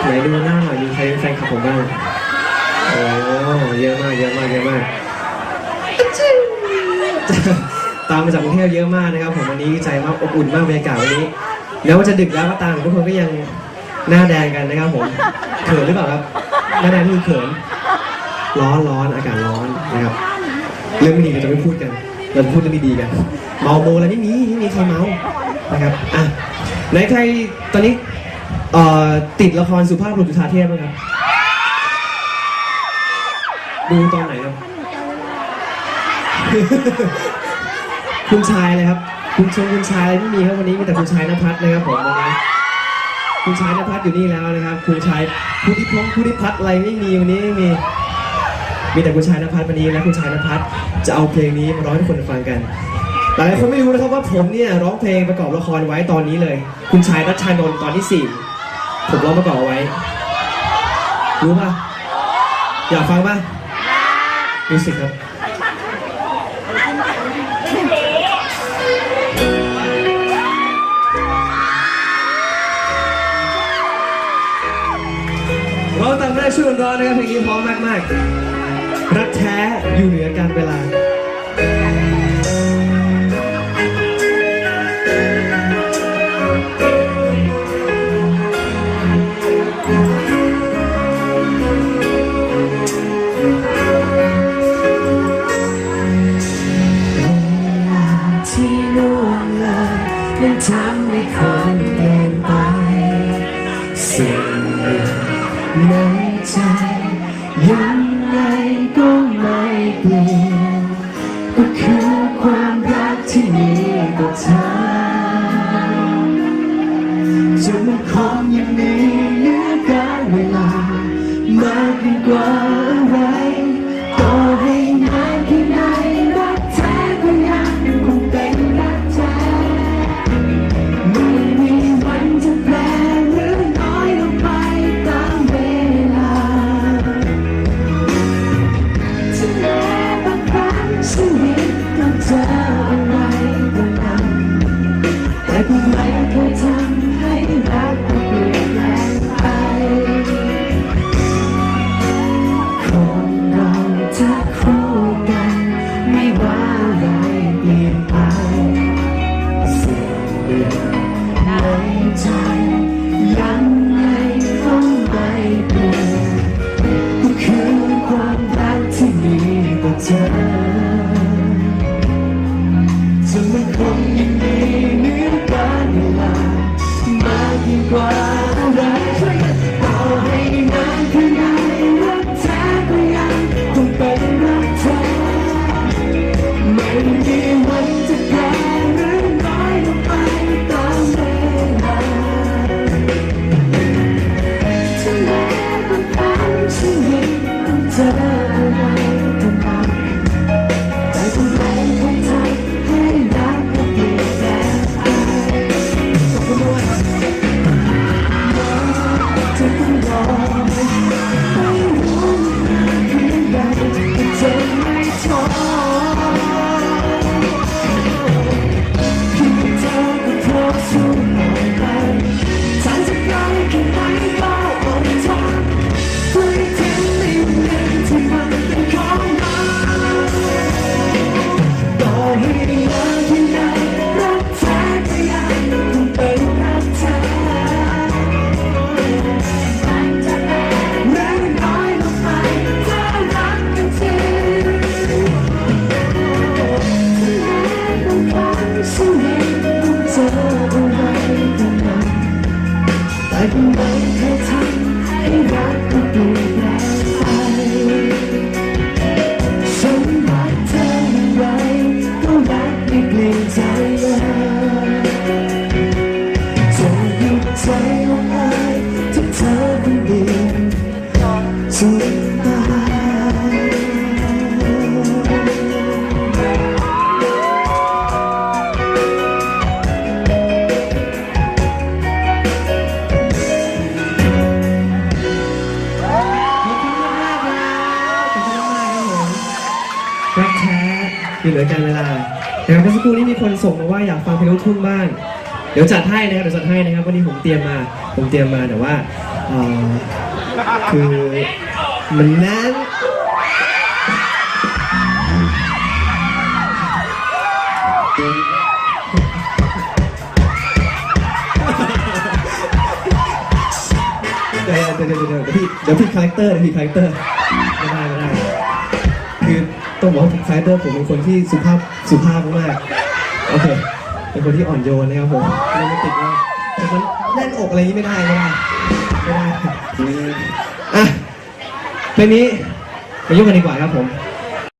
ไหนดูหน้าหน่อยมีใครเป็นแฟนคลับผมบ้างโอ้เยอะมากเยอะมากเยอะมาก ตามมาจากกรุงเทพเยอะมากนะครับ ผมวันนี้ดีใจมากอบอุ่นมากบรรยากาศวันนี้แม้ว่าจะดึกแล้วก็ตามทุกคนก็ยังหน้าแดงกันนะครับผมเขินหรือเปล่าครับหน้าแดงนี่คือเขิน ร้อนร้อนอากาศร้อนนะครับเรื่องไม่ดีเราจะไม่พูดกันเราพูดเรื่องดีๆกันเมาโมอะไรไม่มีไม่มีใครเมานะครับอะไหนใครตอนนี้ เอ่อติดละครสุภาพบุรุษจุฑาเทพไหมครับดูตอนไหนครับ คุณชายเลยครับ คุณชงคุณชายอะไรไม่มีครับวันนี้มีแต่คุณชายนภัสนะครับผมวันนี้คุณชายนภัสอยู่นี่แล้วนะครับ คุณชายผู้ที่พงผู้ที่พัฒน์อะไรไม่มีวันนี้ไม่มี มีแต่คุณชายนภัสวันนี้และคุณชายนภัสจะเอาเพลงนี้มาร้องให้ทุกคนฟังกันหลายคนไม่รู้นะครับว่าผมเนี่ยร้องเพลงประกอบละครไว้ตอนนี้เลย คุณชายรัชชานนท์ตอนที่สี่ ผมร้องประกอบเอาไว้ รู้ป่ะ อยากฟังป่ะมิวสิกครับเราตามแรกช่วยกันร้องนะครับเพลงนี้พร้อมมากๆ รักแท้อยู่เหนือการเวลา ทำให้คนเปลี่ยนไป สิ่งในใจยังไงก็ไม่เปลี่ยนก็คือ ไรเปลี่ยนไปสิ่งหนึ่งในใจยังไงก็ไม่เปลี่ยนก็คือความรักที่มีต่อเธอจะไม่คงยังมีเนือการเวลามากยิ่งกว่า อ รับขอบคุณมากแท้อยู่เหนือการเวลานะครับเมื่อสักครู่นี้มีคนส่งมาว่าอยากฟังเพลงลูกทุ่งบ้าง เดี๋ยวจัดให้นะครับเดี๋ยวจัดให้นะครับวันนี้ผมเตรียมมา ผมเตรียมมาแต่ว่าเอ่อคือ มันแน่นเดี๋ยวเดี๋ยวเดี๋ยวเดี๋ยวพี่เดี๋ยวพี่คาแรคเตอร์เดี๋ยวพี่คาแรคเตอร์ไม่ได้ไม่ได้คือต้องบอกว่าคาแรคเตอร์ผมเป็นคนที่สุภาพสุภาพมากๆโอเคเป็นคนที่อ่อนโยนนะครับผมโรแมนติกมากแต่มันแน่นอกอะไรนี้ไม่ได้ไม่ได้ไม่ได้อะ เพลงนี้ไปยุ่งกันดีกว่าครับผม